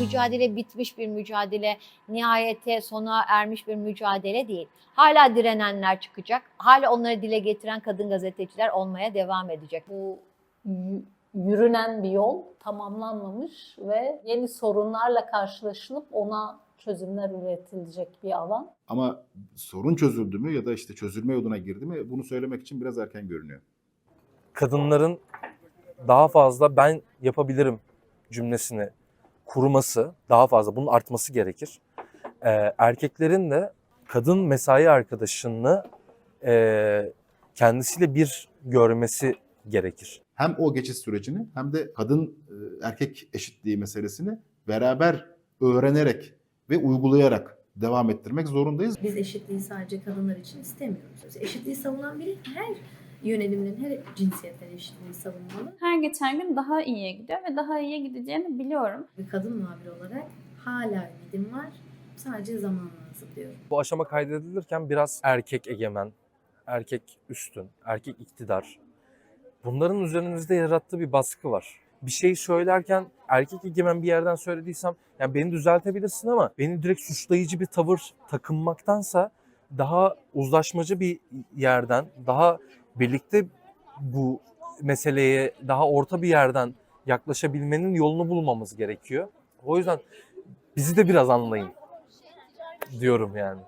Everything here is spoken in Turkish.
mücadele bitmiş bir mücadele, nihayete sona ermiş bir mücadele değil. Hala direnenler çıkacak. Hala onları dile getiren kadın gazeteciler olmaya devam edecek. Bu yürünen bir yol tamamlanmamış ve yeni sorunlarla karşılaşılıp ona çözümler üretilecek bir alan. Ama sorun çözüldü mü ya da işte çözülme yoluna girdi mi bunu söylemek için biraz erken görünüyor. kadınların daha fazla ben yapabilirim cümlesini kurması daha fazla bunun artması gerekir. Ee, erkeklerin de kadın mesai arkadaşını e, kendisiyle bir görmesi gerekir. Hem o geçiş sürecini hem de kadın e, erkek eşitliği meselesini beraber öğrenerek ve uygulayarak devam ettirmek zorundayız. Biz eşitliği sadece kadınlar için istemiyoruz. Eşitliği savunan biri her yönelimden, her cinsiyetten eşitliği savunmalı. her geçen gün daha iyiye gidiyor ve daha iyiye gideceğini biliyorum. Ve kadın muhabir olarak hala ümidim var. Sadece zaman lazım diyorum. Bu aşama kaydedilirken biraz erkek egemen, erkek üstün, erkek iktidar. Bunların üzerimizde yarattığı bir baskı var. Bir şey söylerken erkek egemen bir yerden söylediysem yani beni düzeltebilirsin ama beni direkt suçlayıcı bir tavır takınmaktansa daha uzlaşmacı bir yerden, daha birlikte bu meseleye daha orta bir yerden yaklaşabilmenin yolunu bulmamız gerekiyor. O yüzden bizi de biraz anlayın diyorum yani.